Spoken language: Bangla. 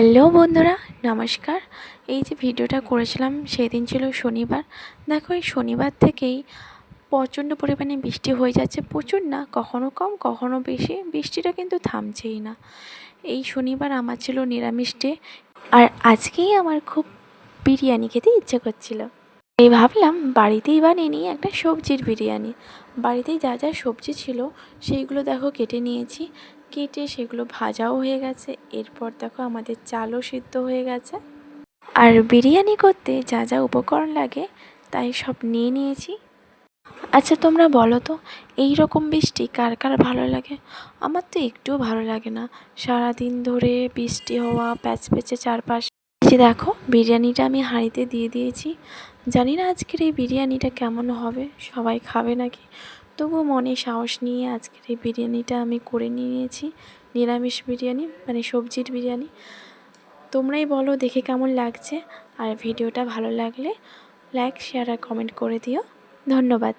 হ্যালো বন্ধুরা, নমস্কার। এই যে ভিডিওটা করেছিলাম সেদিন ছিল শনিবার। দেখো এই শনিবার থেকেই প্রচণ্ড পরিমাণে বৃষ্টি হয়ে যাচ্ছে। প্রচুর না, কখনো কম, কখনো বেশি। বৃষ্টিটা কিন্তু থামছেই না। এই শনিবার আমার ছিল নিরামিষ ডে আর আজকেই আমার খুব বিরিয়ানি খেতে ইচ্ছে করছিল। এই ভাবলাম বাড়িতেই বানিয়ে নিই একটা সবজির বিরিয়ানি। বাড়িতেই যা যা সবজি ছিল সেইগুলো দেখো কেটে নিয়েছি। কেটে সেগুলো ভাজাও হয়ে গেছে। এরপর দেখো আমাদের চালও সিদ্ধ হয়ে গেছে। আর বিরিয়ানি করতে যা যা উপকরণ লাগে, তাই সব নিয়ে নিয়েছি। আচ্ছা তোমরা বলো তো, এই রকম বৃষ্টি কার কার ভালো লাগে? আমার তো একটুও ভালো লাগে না। সারাদিন ধরে বৃষ্টি হওয়া, প্যাচ প্যাচে চারপাশ। যে দেখো, বিরিয়ানিটা আমি হাঁড়িতে দিয়ে দিয়েছি। জানি না আজকের এই বিরিয়ানিটা কেমন হবে, সবাই খাবে নাকি? তবুও মনে সাহস নিয়ে আজকের এই বিরিয়ানিটা আমি করে নিয়েছি। নিরামিষ বিরিয়ানি মানে সবজির বিরিয়ানি। তোমরাই বলো দেখে কেমন লাগছে। আর ভিডিওটা ভালো লাগলে লাইক, শেয়ার আর কমেন্ট করে দিও। ধন্যবাদ।